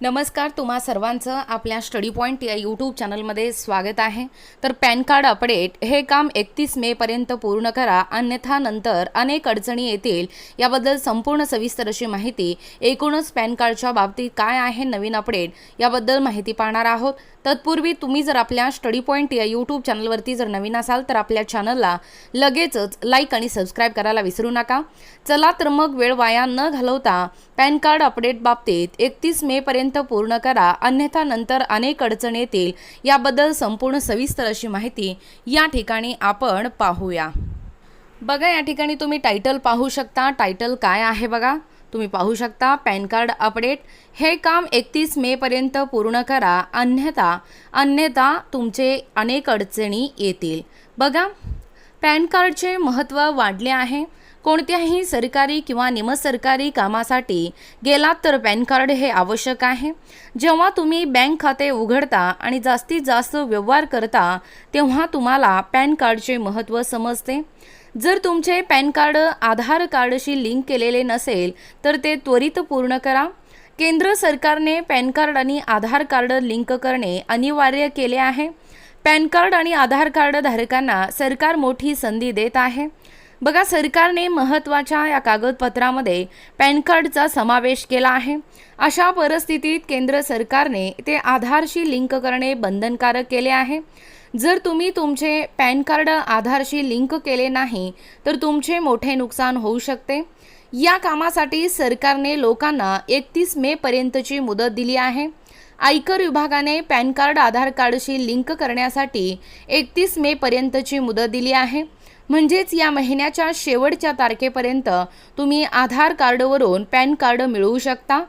नमस्कार तुम्हा सर्वांचं आपल्या स्टडी पॉईंट या यूट्यूब चॅनलमध्ये स्वागत आहे. तर पॅन कार्ड अपडेट हे काम एकतीस मेपर्यंत पूर्ण करा अन्यथा नंतर अनेक अडचणी येतील. याबद्दल संपूर्ण सविस्तर अशी माहिती एकूणच पॅन कार्डच्या बाबतीत काय आहे नवीन अपडेट याबद्दल माहिती पाहणार आहोत. तत्पूर्वी तुम्ही जर आपल्या स्टडी पॉईंट या यूट्यूब चॅनलवरती जर नवीन असाल तर आपल्या चॅनलला लगेचच लाईक आणि सबस्क्राईब करायला विसरू नका. चला तर मग वेळ वाया न घालवता पॅन कार्ड अपडेट बाबतीत एकतीस मेपर्यंत पूर्ण करा अन्यथा नंतर अनेक अडचणी येतील. याबद्दल संपूर्ण सविस्तर अशी माहिती या ठिकाणी आपण पाहूया. बघा या ठिकाणी तुम्ही टायटल पाहू शकता. टायटल काय आहे बघा? तुम्ही पाहू शकता पॅन कार्ड अपडेट. हे काम एकतीस मेपर्यंत पूर्ण करा अन्यथा अन्यथा तुमचे अनेक अडचणी येतील. बघा पॅन कार्डचे महत्त्व वाढले आहे. कोणत्याही सरकारी किंवा निमसरकारी कामासाठी गेलात तर पॅन कार्ड हे आवश्यक आहे. जेव्हा तुम्ही बँक खाते उघडता आणि जास्तीत जास्त व्यवहार करता तेव्हा तुम्हाला पॅन कार्डचे महत्त्व समजते. जर तुमचे पॅन कार्ड आधार कार्डशी लिंक केलेले नसेल तर ते त्वरित पूर्ण करा. केंद्र सरकारने पॅन कार्ड आणि आधार कार्ड लिंक करणे अनिवार्य केले आहे. पॅन कार्ड आणि आधार कार्ड धारकांना सरकार मोठी संधी देत आहे. बघा सरकारने महत्त्वाच्या या कागदपत्रामध्ये पॅन कार्डचा समावेश केला आहे. अशा परिस्थितीत केंद्र सरकारने ते आधारशी लिंक करणे बंधनकारक केले आहे. जर तुम्ही तुमचे पॅन कार्ड आधारशी लिंक केले नाही तर तुमचे मोठे नुकसान होऊ शकते. या कामासाठी सरकारने लोकांना एकतीस मेपर्यंतची मुदत दिली आहे. आयकर विभागाने पॅन कार्ड आधार कार्डशी लिंक करण्यासाठी एकतीस मेपर्यंतची मुदत दिली आहे. म्हणजेच या महिन्याच्या शेवटच्या तारखेपर्यंत तुम्ही आधार कार्डवरून पॅन कार्ड मिळवू शकता.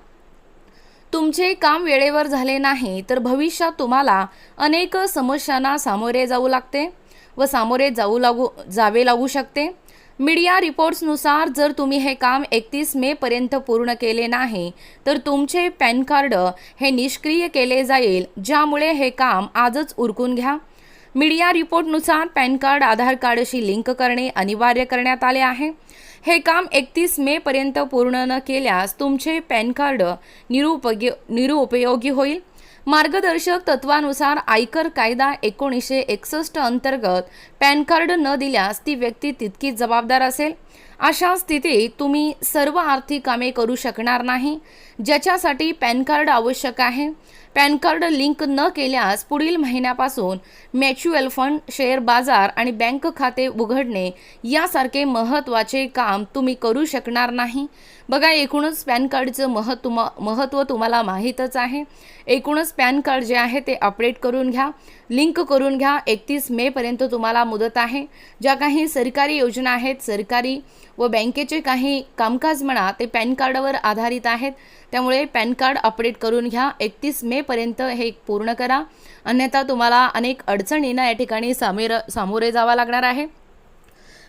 तुमचे काम वेळेवर झाले नाही तर भविष्यात तुम्हाला अनेक समस्यांना सामोरे जाऊ लागते व सामोरे जाऊ लागू जावे लागू शकते. मीडिया रिपोर्ट्सनुसार जर तुम्ही हे काम एकतीस मेपर्यंत पूर्ण केले नाही तर तुमचे पॅन कार्ड हे निष्क्रिय केले जाईल ज्यामुळे हे काम आजच उरकून घ्या. मीडिया रिपोर्टनुसार पॅन कार्ड आधार कार्डशी लिंक करणे अनिवार्य करण्यात आले आहे. हे काम एकतीस मेपर्यंत पूर्ण न केल्यास तुमचे पॅन कार्ड निरुपयोगी निरुपयोगी होईल. मार्गदर्शक तत्वानुसार आयकर कायदा एकोणीसशे एकसष्ट अंतर्गत पॅन कार्ड न दिल्यास ती व्यक्ती तितकीच जबाबदार असेल. अशा स्थितीत तुम्ही सर्व आर्थिक कामे करू शकणार नाही. ज्याच्यासाठी पॅन कार्ड आवश्यक आहे. पॅन कार्ड लिंक न केल्यास पुढील महिन्यापासून म्युच्युअल फंड शेअर बाजार आणि बँक खाते उघडणे यासारखे महत्त्वाचे काम तुम्ही करू शकणार नाही. बघा एकूणच पॅन कार्डचं महत्त्व महत्त्व तुम्हाला माहीतच आहे. एकूणच पॅन कार्ड जे आहे ते अपडेट करून घ्या. लिंक करून घ्या. एकतीस मेपर्यंत तुम्हाला मुदत आहे. ज्या काही सरकारी योजना आहेत सरकारी व बँकेचे काही कामकाज म्हणा ते पॅन कार्डवर आधारित आहेत. त्यामुळे पॅन कार्ड अपडेट करून घ्या. एकतीस मेपर्यंत हे पूर्ण करा. अन्यथा तुम्हाला अनेक अडचणींना या ठिकाणी सामेर सामोरे जावं लागणार आहे.